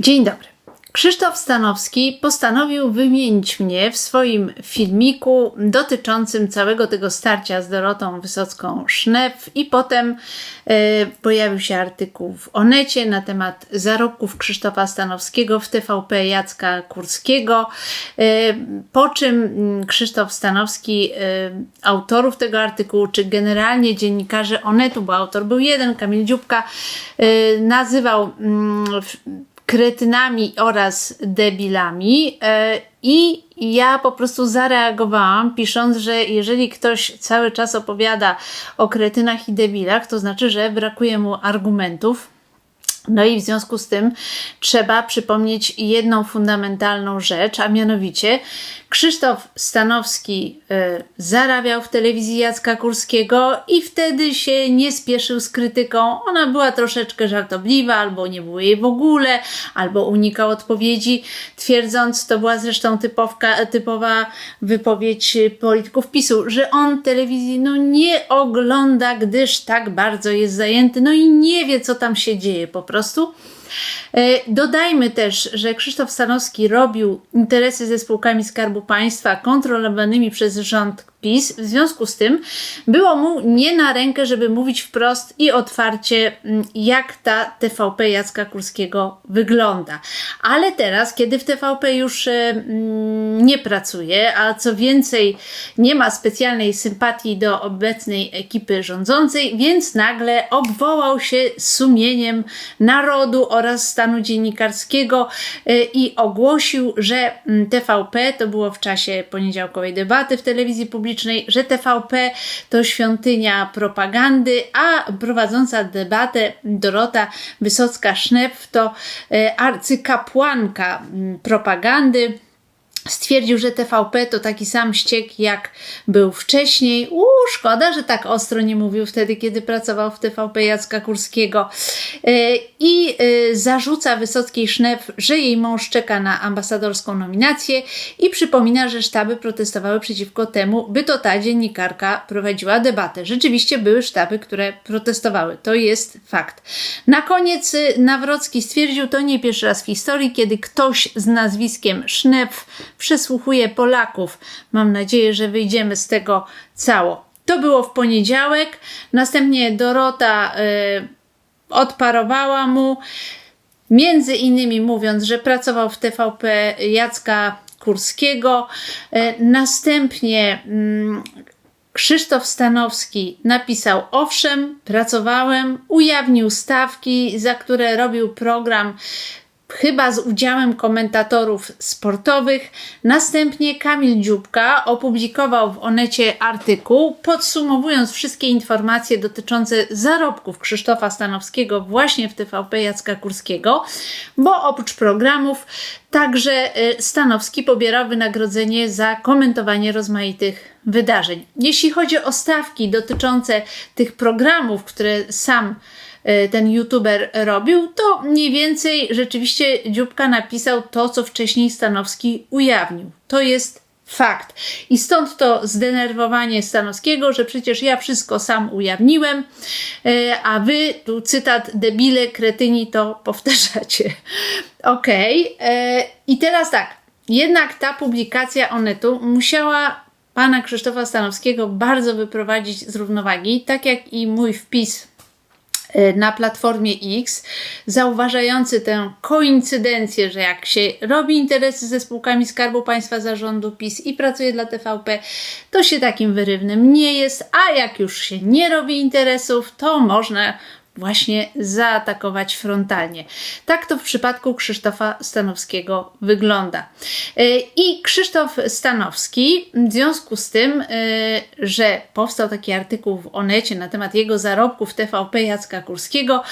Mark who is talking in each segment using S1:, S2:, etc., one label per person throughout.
S1: Dzień dobry. Krzysztof Stanowski postanowił wymienić mnie w swoim filmiku dotyczącym całego tego starcia z Dorotą Wysocką-Sznep i potem e, pojawił się artykuł w Onecie na temat zarobków Krzysztofa Stanowskiego w TVP Jacka Kurskiego, e, po czym mm, Krzysztof Stanowski, e, autorów tego artykułu, czy generalnie dziennikarzy Onetu, bo autor był jeden, Kamil Dziubka, e, nazywał w- kretynami oraz debilami. e, I ja po prostu zareagowałam, pisząc, że jeżeli ktoś cały czas opowiada o kretynach i debilach, to znaczy, że brakuje mu argumentów. No i w związku z tym trzeba przypomnieć jedną fundamentalną rzecz, a mianowicie Krzysztof Stanowski y, zarabiał w telewizji Jacka Kurskiego i wtedy się nie spieszył z krytyką. Ona była troszeczkę żartobliwa, albo nie było jej w ogóle, albo unikał odpowiedzi, twierdząc, to była zresztą typowka, typowa wypowiedź polityków PiSu, że on telewizji no, nie ogląda, gdyż tak bardzo jest zajęty, no i nie wie, co tam się dzieje po prostu. E, Dodajmy też, że Krzysztof Stanowski robił interesy ze spółkami Skarbu Państwa kontrolowanymi przez rząd PiS. W związku z tym było mu nie na rękę, żeby mówić wprost i otwarcie, mm, jak ta TVP Jacka Kurskiego wygląda. Ale teraz, kiedy w TVP już e, mm, nie pracuje, a co więcej, nie ma specjalnej sympatii do obecnej ekipy rządzącej, więc nagle obwołał się sumieniem narodu oraz stanu dziennikarskiego e, i ogłosił, że mm, TVP, to było w czasie poniedziałkowej debaty w telewizji publicznej, że TVP to świątynia propagandy, a prowadząca debatę Dorota Wysocka-Sznep to e, arcykapłanka propagandy stwierdził, że TVP to taki sam ściek, jak był wcześniej. Uuu, szkoda, że tak ostro nie mówił wtedy, kiedy pracował w TVP Jacka Kurskiego. E, I e, zarzuca Wysockiej Sznep, że jej mąż czeka na ambasadorską nominację i przypomina, że sztaby protestowały przeciwko temu, by to ta dziennikarka prowadziła debatę. Rzeczywiście były sztaby, które protestowały. To jest fakt. Na koniec y, Nawrocki stwierdził, to nie pierwszy raz w historii, kiedy ktoś z nazwiskiem Sznep przesłuchuje Polaków. Mam nadzieję, że wyjdziemy z tego cało. To było w poniedziałek. Następnie Dorota y, odparowała mu, między innymi mówiąc, że pracował w TVP Jacka Kurskiego. Y, następnie mm, Krzysztof Stanowski napisał: Owszem, pracowałem, ujawnił stawki, za które robił program chyba z udziałem komentatorów sportowych. Następnie Kamil Dziubka opublikował w Onecie artykuł, podsumowując wszystkie informacje dotyczące zarobków Krzysztofa Stanowskiego właśnie w TVP Jacka Kurskiego, bo oprócz programów także y, Stanowski pobierał wynagrodzenie za komentowanie rozmaitych wydarzeń. Jeśli chodzi o stawki dotyczące tych programów, które sam ten youtuber robił, to mniej więcej rzeczywiście Dziubka napisał to, co wcześniej Stanowski ujawnił. To jest fakt. I stąd to zdenerwowanie Stanowskiego, że przecież ja wszystko sam ujawniłem, e, a wy, tu cytat, debile, kretyni to powtarzacie. Okej. e, I teraz tak. Jednak ta publikacja Onetu musiała pana Krzysztofa Stanowskiego bardzo wyprowadzić z równowagi, tak jak i mój wpis na platformie X, zauważający tę koincydencję, że jak się robi interesy ze spółkami Skarbu Państwa zarządu PiS i pracuje dla TVP, to się takim wyrywnym nie jest, a jak już się nie robi interesów, to można właśnie zaatakować frontalnie. Tak to w przypadku Krzysztofa Stanowskiego wygląda. E, I Krzysztof Stanowski, w związku z tym, e, że powstał taki artykuł w Onecie na temat jego zarobków TVP Jacka Kurskiego,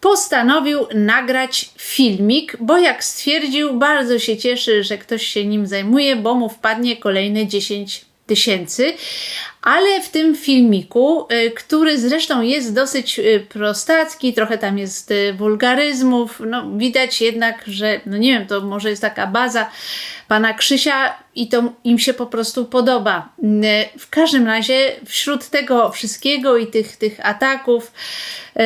S1: postanowił nagrać filmik, bo jak stwierdził, bardzo się cieszy, że ktoś się nim zajmuje, bo mu wpadnie kolejne 10 tysięcy. ale w tym filmiku, y, który zresztą jest dosyć y, prostacki, trochę tam jest y, wulgaryzmów, no widać jednak, że, no nie wiem, to może jest taka baza pana Krzysia i to im się po prostu podoba. W każdym razie wśród tego wszystkiego i tych, tych ataków y,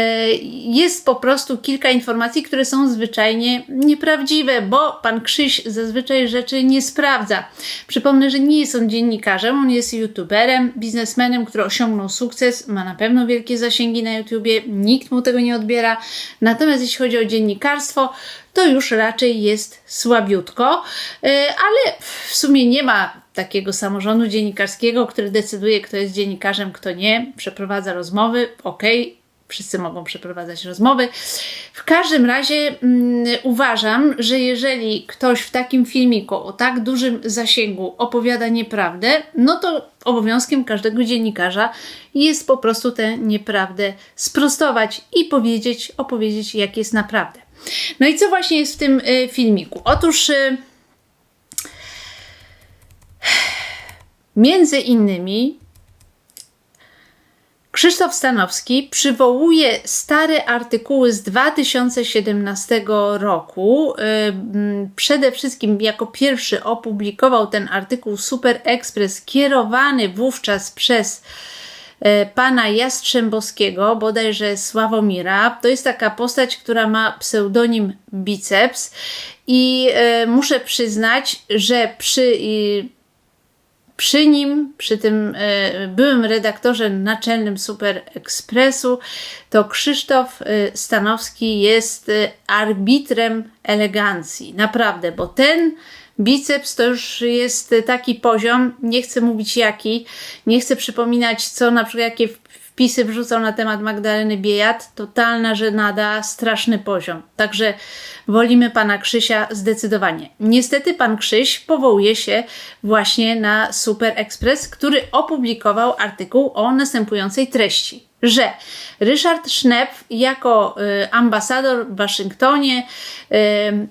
S1: jest po prostu kilka informacji, które są zwyczajnie nieprawdziwe, bo pan Krzyś zazwyczaj rzeczy nie sprawdza. Przypomnę, że nie jest on dziennikarzem, on jest youtuberem, biznesmenem, który osiągnął sukces, ma na pewno wielkie zasięgi na YouTubie, nikt mu tego nie odbiera. Natomiast jeśli chodzi o dziennikarstwo, to już raczej jest słabiutko, y, ale w sumie nie ma takiego samorządu dziennikarskiego, który decyduje, kto jest dziennikarzem, kto nie, przeprowadza rozmowy, okej, wszyscy mogą przeprowadzać rozmowy. W każdym razie mm, uważam, że jeżeli ktoś w takim filmiku o tak dużym zasięgu opowiada nieprawdę, no to obowiązkiem każdego dziennikarza jest po prostu tę nieprawdę sprostować i powiedzieć, opowiedzieć, jak jest naprawdę. No i co właśnie jest w tym y, filmiku? Otóż y, między innymi Krzysztof Stanowski przywołuje stare artykuły z 2017 roku. Y, Przede wszystkim jako pierwszy opublikował ten artykuł Super Express kierowany wówczas przez pana Jastrzębowskiego, bodajże Sławomira. To jest taka postać, która ma pseudonim Biceps i e, muszę przyznać, że przy przy nim, przy tym e, byłym redaktorze naczelnym Super Expressu, to Krzysztof e, Stanowski jest e, arbitrem elegancji. Naprawdę, bo ten biceps to już jest taki poziom, nie chcę mówić jaki, nie chcę przypominać co na przykład jakie wpisy wrzucał na temat Magdaleny Biejat, totalna żenada, straszny poziom. Także wolimy pana Krzysia zdecydowanie. Niestety pan Krzyś powołuje się właśnie na Super Express, który opublikował artykuł o następującej treści że Ryszard Schnepf jako y, ambasador w Waszyngtonie y,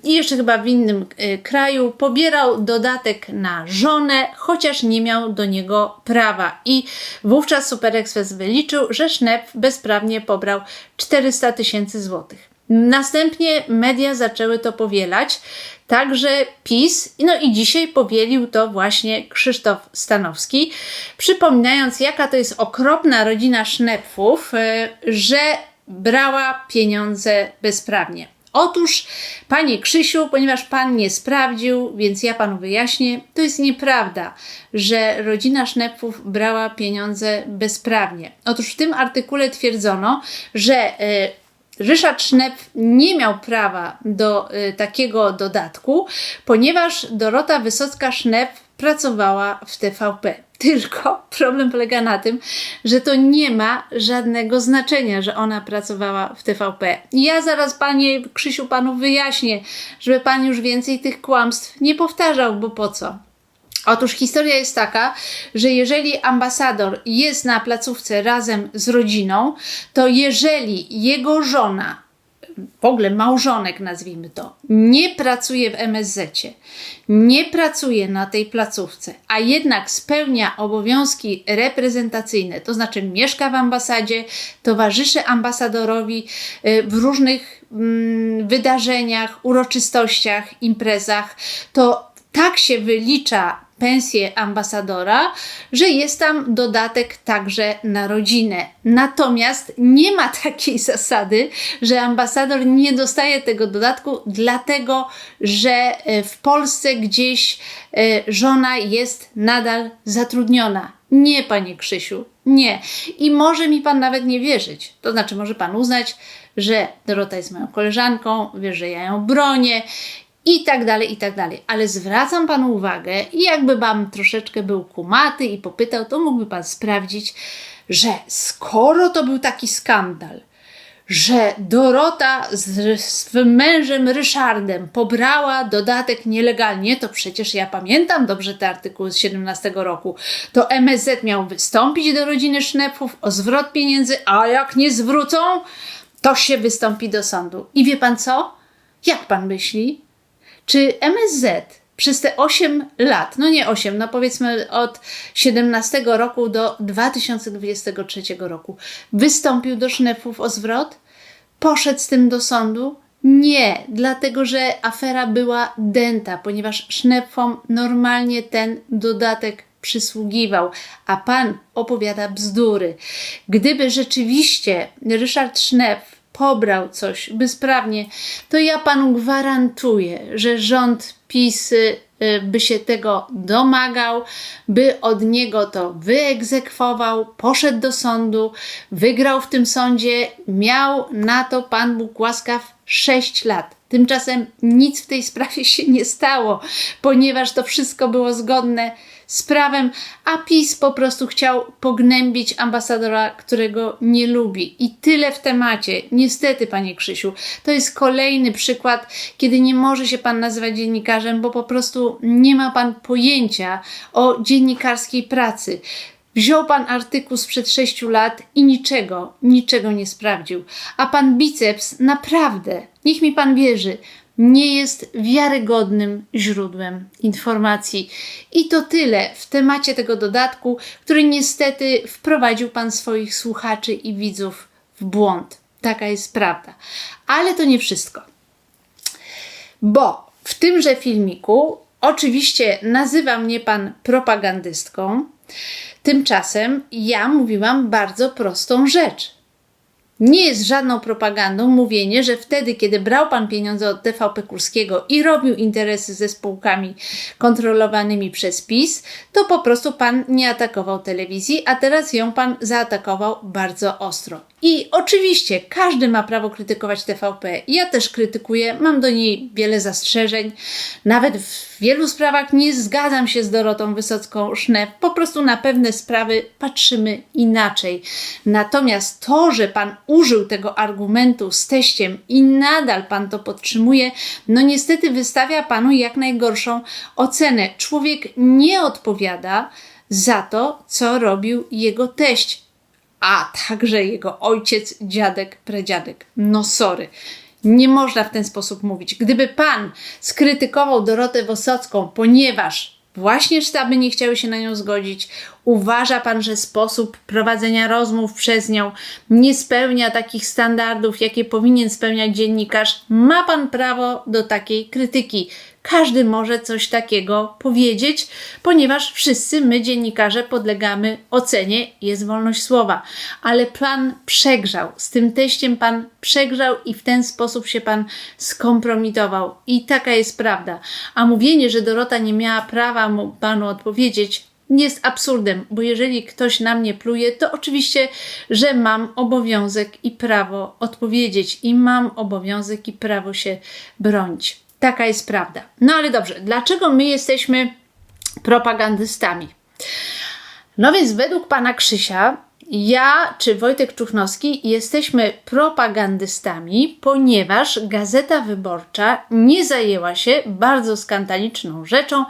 S1: i jeszcze chyba w innym y, kraju pobierał dodatek na żonę, chociaż nie miał do niego prawa. I wówczas Super Express wyliczył, że Schnepf bezprawnie pobrał 400 tysięcy złotych. Następnie media zaczęły to powielać, także PiS, no i dzisiaj powielił to właśnie Krzysztof Stanowski, przypominając, jaka to jest okropna rodzina Sznepfów, y, że brała pieniądze bezprawnie. Otóż, panie Krzysiu, ponieważ pan nie sprawdził, więc ja panu wyjaśnię, to jest nieprawda, że rodzina Sznepfów brała pieniądze bezprawnie. Otóż w tym artykule twierdzono, że y, Ryszard Schnepf nie miał prawa do y, takiego dodatku, ponieważ Dorota Wysocka-Schnepf pracowała w TVP. Tylko problem polega na tym, że to nie ma żadnego znaczenia, że ona pracowała w TVP. Ja zaraz, panie Krzysiu, panu wyjaśnię, żeby pan już więcej tych kłamstw nie powtarzał, bo po co? Otóż historia jest taka, że jeżeli ambasador jest na placówce razem z rodziną, to jeżeli jego żona, w ogóle małżonek nazwijmy to, nie pracuje w MSZ, nie pracuje na tej placówce, a jednak spełnia obowiązki reprezentacyjne, to znaczy mieszka w ambasadzie, towarzyszy ambasadorowi y, w różnych mm, wydarzeniach, uroczystościach, imprezach, to tak się wylicza pensję ambasadora, że jest tam dodatek także na rodzinę. Natomiast nie ma takiej zasady, że ambasador nie dostaje tego dodatku, dlatego że e, w Polsce gdzieś e, żona jest nadal zatrudniona. Nie, panie Krzysiu, nie. I może mi pan nawet nie wierzyć. To znaczy, może pan uznać, że Dorota jest moją koleżanką, wie, że ja ją bronię i tak dalej, i tak dalej. Ale zwracam Panu uwagę i jakby Pan troszeczkę był kumaty i popytał, to mógłby Pan sprawdzić, że skoro to był taki skandal, że Dorota z swym mężem Ryszardem pobrała dodatek nielegalnie, to przecież ja pamiętam dobrze te artykuły z 17 roku, to MSZ miał wystąpić do rodziny Sznepfów o zwrot pieniędzy, a jak nie zwrócą, to się wystąpi do sądu. I wie pan co? Jak pan myśli? Czy MSZ przez te 8 lat, no nie 8, no powiedzmy od 17 roku do 2023 roku, wystąpił do sznefów o zwrot? Poszedł z tym do sądu? Nie, dlatego że afera była dęta, ponieważ sznepfom normalnie ten dodatek przysługiwał, a pan opowiada bzdury. Gdyby rzeczywiście Ryszard Sznepf pobrał coś bezprawnie, to ja panu gwarantuję, że rząd PiS y, by się tego domagał, by od niego to wyegzekwował, poszedł do sądu, wygrał w tym sądzie, miał na to Pan Bóg łaskaw 6 lat. Tymczasem nic w tej sprawie się nie stało, ponieważ to wszystko było zgodne z prawem, a PiS po prostu chciał pognębić ambasadora, którego nie lubi. I tyle w temacie. Niestety, panie Krzysiu, to jest kolejny przykład, kiedy nie może się pan nazywać dziennikarzem, bo po prostu nie ma pan pojęcia o dziennikarskiej pracy. Wziął pan artykuł sprzed sześciu lat i niczego, niczego nie sprawdził. A pan biceps naprawdę, niech mi pan wierzy, nie jest wiarygodnym źródłem informacji. I to tyle w temacie tego dodatku, który niestety wprowadził pan swoich słuchaczy i widzów w błąd. Taka jest prawda. Ale to nie wszystko. Bo w tymże filmiku oczywiście nazywa mnie pan propagandystką. Tymczasem ja mówiłam bardzo prostą rzecz. Nie jest żadną propagandą mówienie, że wtedy, kiedy brał pan pieniądze od TVP Kurskiego i robił interesy ze spółkami kontrolowanymi przez PiS, to po prostu pan nie atakował telewizji, a teraz ją pan zaatakował bardzo ostro. I oczywiście każdy ma prawo krytykować TVP. Ja też krytykuję, mam do niej wiele zastrzeżeń. Nawet w wielu sprawach nie zgadzam się z Dorotą Wysocką-Sznep. Po prostu na pewne sprawy patrzymy inaczej. Natomiast to, że pan użył tego argumentu z teściem i nadal pan to podtrzymuje, no niestety wystawia panu jak najgorszą ocenę. Człowiek nie odpowiada za to, co robił jego teść a także jego ojciec, dziadek, pradziadek. No sorry. Nie można w ten sposób mówić. Gdyby pan skrytykował Dorotę Wosocką, ponieważ właśnie sztaby nie chciały się na nią zgodzić, uważa pan, że sposób prowadzenia rozmów przez nią nie spełnia takich standardów, jakie powinien spełniać dziennikarz, ma pan prawo do takiej krytyki. Każdy może coś takiego powiedzieć, ponieważ wszyscy my, dziennikarze, podlegamy ocenie, jest wolność słowa. Ale pan przegrzał, z tym teściem pan przegrzał i w ten sposób się pan skompromitował. I taka jest prawda. A mówienie, że Dorota nie miała prawa mu panu odpowiedzieć, jest absurdem, bo jeżeli ktoś na mnie pluje, to oczywiście, że mam obowiązek i prawo odpowiedzieć i mam obowiązek i prawo się bronić. Taka jest prawda. No ale dobrze, dlaczego my jesteśmy propagandystami? No więc według pana Krzysia, ja czy Wojtek Czuchnowski jesteśmy propagandystami, ponieważ Gazeta Wyborcza nie zajęła się bardzo skandaliczną rzeczą,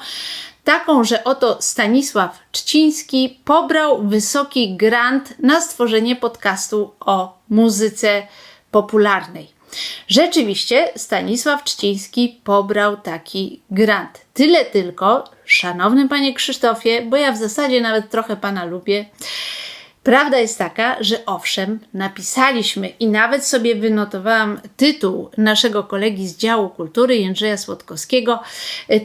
S1: taką, że oto Stanisław Czciński pobrał wysoki grant na stworzenie podcastu o muzyce popularnej. Rzeczywiście Stanisław Czciński pobrał taki grant. Tyle tylko, szanowny panie Krzysztofie, bo ja w zasadzie nawet trochę pana lubię. Prawda jest taka, że owszem, napisaliśmy i nawet sobie wynotowałam tytuł naszego kolegi z działu kultury Jędrzeja Słodkowskiego,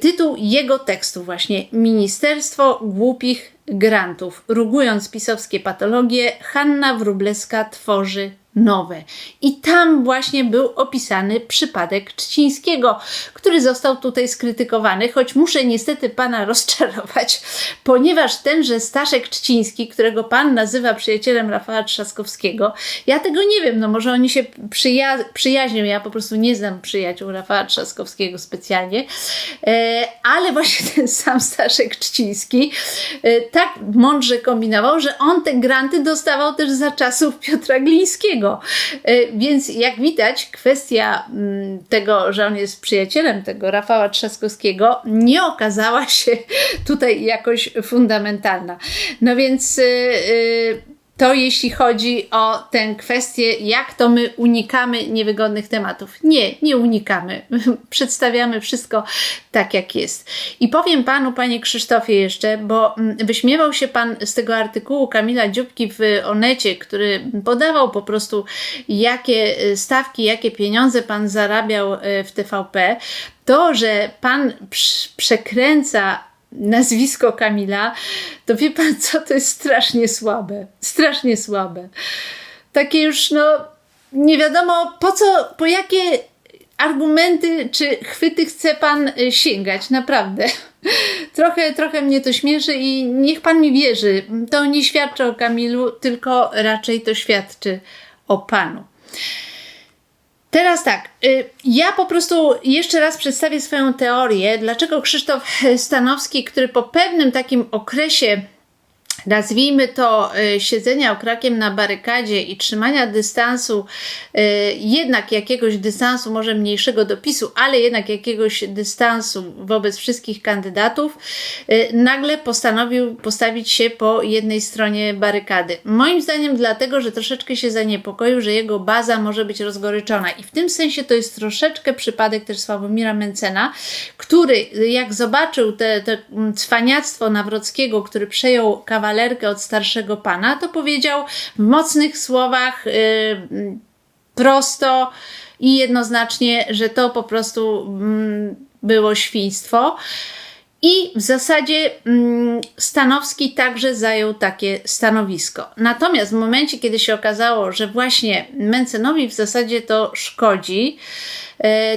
S1: tytuł jego tekstu właśnie Ministerstwo Głupich Grantów. Rugując pisowskie patologie, Hanna Wróblewska tworzy nowe. I tam właśnie był opisany przypadek Czcińskiego, który został tutaj skrytykowany, choć muszę niestety pana rozczarować, ponieważ tenże Staszek Czciński, którego pan nazywa przyjacielem Rafała Trzaskowskiego, ja tego nie wiem, no może oni się przyja przyjaźnią, ja po prostu nie znam przyjaciół Rafała Trzaskowskiego specjalnie, e, ale właśnie ten sam Staszek Czciński e, tak mądrze kombinował, że on te granty dostawał też za czasów Piotra Glińskiego. E, więc jak widać, kwestia mm, tego, że on jest przyjacielem tego Rafała Trzaskowskiego, nie okazała się tutaj jakoś fundamentalna. No więc e, e, to jeśli chodzi o tę kwestię, jak to my unikamy niewygodnych tematów. Nie, nie unikamy. Przedstawiamy wszystko tak, jak jest. I powiem panu, panie Krzysztofie, jeszcze, bo mm, wyśmiewał się pan z tego artykułu Kamila Dziubki w Onecie, który podawał po prostu, jakie y, stawki, jakie pieniądze pan zarabiał y, w TVP. To, że pan przekręca nazwisko Kamila, to wie pan co, to jest strasznie słabe. Strasznie słabe. Takie już, no, nie wiadomo po co, po jakie argumenty czy chwyty chce pan y, sięgać, naprawdę. Trochę, trochę mnie to śmieszy i niech pan mi wierzy. To nie świadczy o Kamilu, tylko raczej to świadczy o panu. Teraz tak, y, ja po prostu jeszcze raz przedstawię swoją teorię, dlaczego Krzysztof Stanowski, który po pewnym takim okresie nazwijmy to y, siedzenia okrakiem na barykadzie i trzymania dystansu, y, jednak jakiegoś dystansu, może mniejszego dopisu, ale jednak jakiegoś dystansu wobec wszystkich kandydatów, y, nagle postanowił postawić się po jednej stronie barykady. Moim zdaniem dlatego, że troszeczkę się zaniepokoił, że jego baza może być rozgoryczona i w tym sensie to jest troszeczkę przypadek też Sławomira Mencena, który jak zobaczył te, te cwaniactwo Nawrockiego, który przejął kawałek kawalerkę od starszego pana, to powiedział w mocnych słowach, yy, prosto i jednoznacznie, że to po prostu yy, było świństwo. I w zasadzie mm, Stanowski także zajął takie stanowisko. Natomiast w momencie, kiedy się okazało, że właśnie Mencenowi w zasadzie to szkodzi,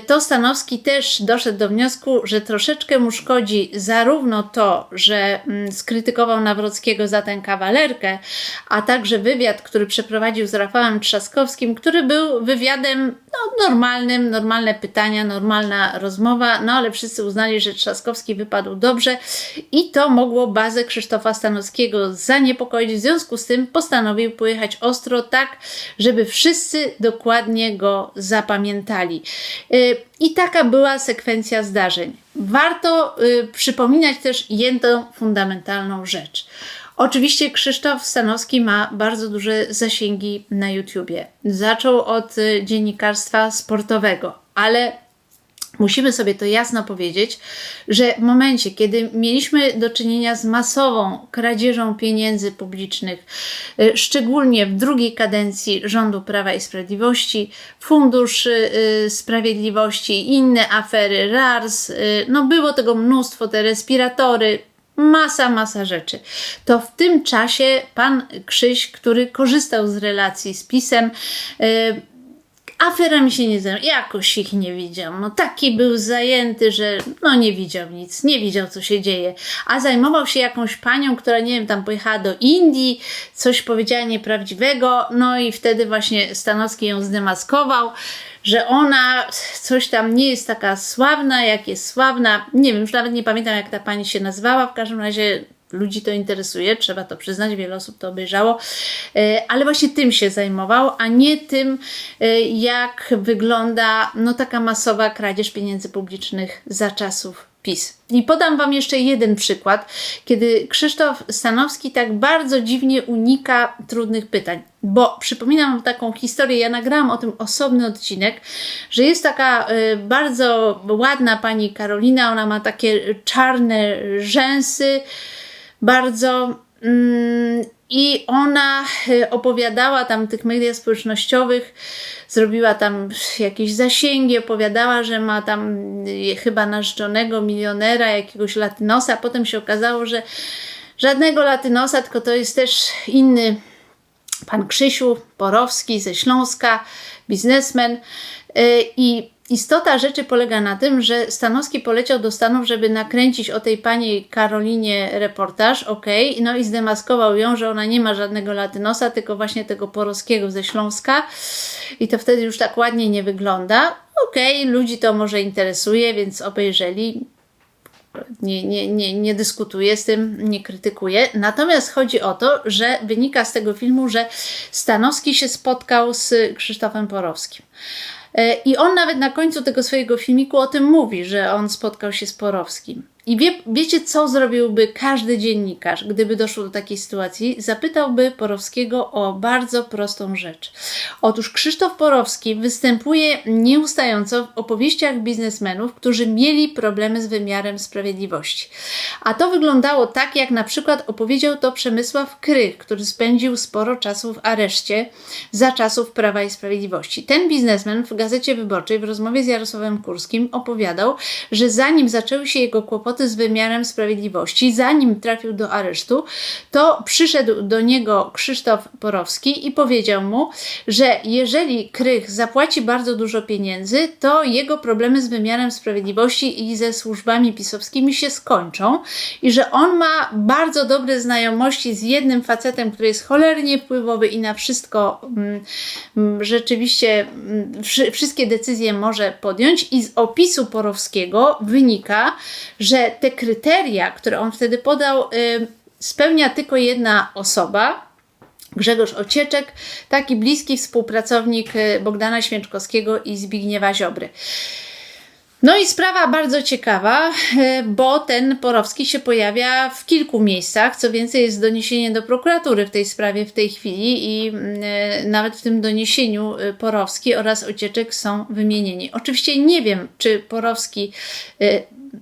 S1: to Stanowski też doszedł do wniosku, że troszeczkę mu szkodzi zarówno to, że mm, skrytykował Nawrockiego za tę kawalerkę, a także wywiad, który przeprowadził z Rafałem Trzaskowskim, który był wywiadem no, normalnym, normalne pytania, normalna rozmowa, no ale wszyscy uznali, że Trzaskowski wypadł dobrze i to mogło bazę Krzysztofa Stanowskiego zaniepokoić. W związku z tym postanowił pojechać ostro tak, żeby wszyscy dokładnie go zapamiętali. Y, I taka była sekwencja zdarzeń. Warto y, przypominać też jedną fundamentalną rzecz. Oczywiście Krzysztof Stanowski ma bardzo duże zasięgi na YouTubie. Zaczął od y, dziennikarstwa sportowego, ale Musimy sobie to jasno powiedzieć, że w momencie, kiedy mieliśmy do czynienia z masową kradzieżą pieniędzy publicznych, y, szczególnie w drugiej kadencji rządu Prawa i Sprawiedliwości, Fundusz y, Sprawiedliwości, inne afery, RARS, y, no było tego mnóstwo, te respiratory, masa, masa rzeczy. To w tym czasie pan Krzyś, który korzystał z relacji z PiSem, aferami się nie zajmował, jakoś ich nie widział. No taki był zajęty, że no nie widział nic, nie widział co się dzieje. A zajmował się jakąś panią, która nie wiem, tam pojechała do Indii, coś powiedziała nieprawdziwego, no i wtedy właśnie Stanowski ją zdemaskował że ona coś tam nie jest taka sławna, jak jest sławna. Nie wiem, już nawet nie pamiętam, jak ta pani się nazywała. W każdym razie ludzi to interesuje, trzeba to przyznać, wiele osób to obejrzało, e, ale właśnie tym się zajmował, a nie tym, e, jak wygląda no, taka masowa kradzież pieniędzy publicznych za czasów PiS. I podam Wam jeszcze jeden przykład, kiedy Krzysztof Stanowski tak bardzo dziwnie unika trudnych pytań. Bo przypominam Wam taką historię, ja nagrałam o tym osobny odcinek, że jest taka y, bardzo ładna pani Karolina, ona ma takie czarne rzęsy, bardzo. Mm, I ona y, opowiadała tam tych mediach społecznościowych, zrobiła tam jakieś zasięgi, opowiadała, że ma tam y, chyba narzeczonego milionera, jakiegoś latynosa. A potem się okazało, że żadnego latynosa, tylko to jest też inny pan Krzysiu Porowski ze Śląska, biznesmen. Y, I Istota rzeczy polega na tym, że Stanowski poleciał do Stanów, żeby nakręcić o tej pani Karolinie reportaż, ok, no i zdemaskował ją, że ona nie ma żadnego latynosa, tylko właśnie tego porowskiego ze Śląska i to wtedy już tak ładnie nie wygląda. Ok, ludzi to może interesuje, więc obejrzeli. Nie, nie, nie, nie dyskutuję z tym, nie krytykuję. Natomiast chodzi o to, że wynika z tego filmu, że Stanowski się spotkał z Krzysztofem Porowskim. E, I on nawet na końcu tego swojego filmiku o tym mówi, że on spotkał się z Porowskim. I wie, wiecie, co zrobiłby każdy dziennikarz, gdyby doszło do takiej sytuacji? Zapytałby Porowskiego o bardzo prostą rzecz. Otóż Krzysztof Porowski występuje nieustająco w opowieściach biznesmenów, którzy mieli problemy z wymiarem sprawiedliwości. A to wyglądało tak, jak na przykład opowiedział to Przemysław Krych, który spędził sporo czasu w areszcie za czasów Prawa i Sprawiedliwości. Ten biznesmen w Gazecie Wyborczej w rozmowie z Jarosławem Kurskim opowiadał, że zanim zaczęły się jego kłopoty z wymiarem sprawiedliwości, zanim trafił do aresztu, to przyszedł do niego Krzysztof Porowski i powiedział mu, że jeżeli Krych zapłaci bardzo dużo pieniędzy, to jego problemy z wymiarem sprawiedliwości i ze służbami pisowskimi się skończą i że on ma bardzo dobre znajomości z jednym facetem, który jest cholernie wpływowy i na wszystko mm, mm, rzeczywiście mm, wszy- wszystkie decyzje może podjąć i z opisu Porowskiego wynika, że te kryteria, które on wtedy podał, y, spełnia tylko jedna osoba, Grzegorz Ocieczek, taki bliski współpracownik y, Bogdana Święczkowskiego i Zbigniewa Ziobry. No i sprawa bardzo ciekawa, y, bo ten Porowski się pojawia w kilku miejscach. Co więcej, jest doniesienie do prokuratury w tej sprawie w tej chwili i nawet w tym doniesieniu Porowski oraz Ocieczek są wymienieni. Oczywiście nie wiem, czy Porowski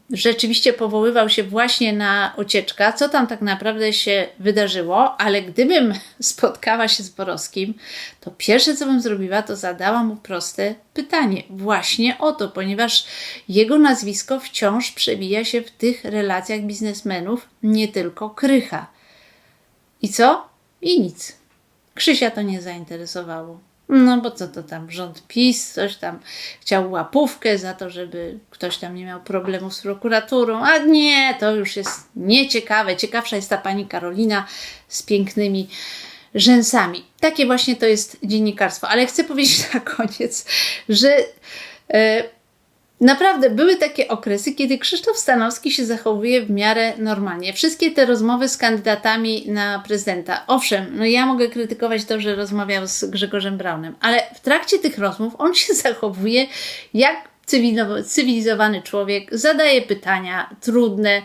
S1: rzeczywiście powoływał się właśnie na Ocieczka, co tam tak naprawdę się wydarzyło, ale gdybym spotkała się z Borowskim, to pierwsze co bym zrobiła, to zadała mu proste pytanie. Właśnie o to, ponieważ jego nazwisko wciąż przewija się w tych relacjach biznesmenów, nie tylko Krycha. I co? I nic. Krzysia to nie zainteresowało. No bo co to tam, rząd PiS, coś tam chciał łapówkę za to, żeby ktoś tam nie miał problemów z prokuraturą, a nie, to już jest nieciekawe. Ciekawsza jest ta pani Karolina z pięknymi rzęsami. Takie właśnie to jest dziennikarstwo. Ale chcę powiedzieć na koniec, że e, Naprawdę były takie okresy, kiedy Krzysztof Stanowski się zachowuje w miarę normalnie. Wszystkie te rozmowy z kandydatami na prezydenta. Owszem, no ja mogę krytykować to, że rozmawiał z Grzegorzem Braunem, ale w trakcie tych rozmów on się zachowuje jak cywilizowany człowiek, zadaje pytania trudne,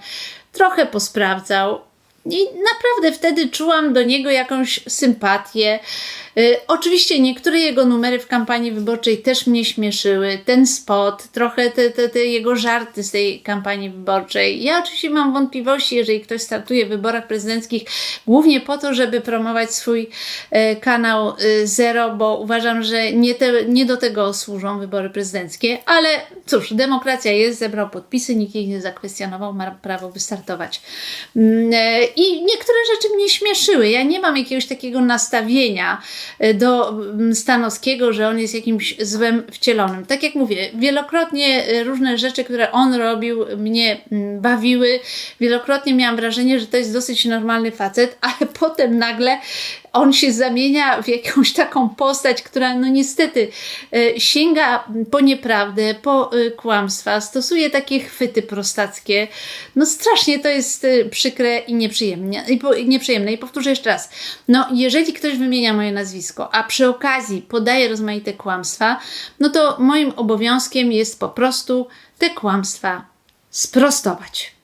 S1: trochę posprawdzał. I naprawdę wtedy czułam do niego jakąś sympatię. Y, oczywiście niektóre jego numery w kampanii wyborczej też mnie śmieszyły. Ten spot, trochę te, te, te jego żarty z tej kampanii wyborczej. Ja oczywiście mam wątpliwości, jeżeli ktoś startuje w wyborach prezydenckich, głównie po to, żeby promować swój e, kanał e, Zero, bo uważam, że nie, te, nie do tego służą wybory prezydenckie. Ale cóż, demokracja jest, zebrał podpisy, nikt ich nie zakwestionował, ma prawo wystartować. Mm, I niektóre rzeczy mnie śmieszyły. Ja nie mam jakiegoś takiego nastawienia do mm, Stanowskiego, że on jest jakimś złem wcielonym. Tak jak mówię, wielokrotnie e, różne rzeczy, które on robił, mnie mm, bawiły. Wielokrotnie miałam wrażenie, że to jest dosyć normalny facet, ale potem nagle on się zamienia w jakąś taką postać, która no niestety e, sięga po nieprawdę, po e, kłamstwa, stosuje takie chwyty prostackie. No strasznie to jest e, przykre i nieprzyjemne. I, po, i nieprzyjemne. I powtórzę jeszcze raz. No jeżeli ktoś wymienia moje nazwisko, a przy okazji podaje rozmaite kłamstwa, no to moim obowiązkiem jest po prostu te kłamstwa sprostować.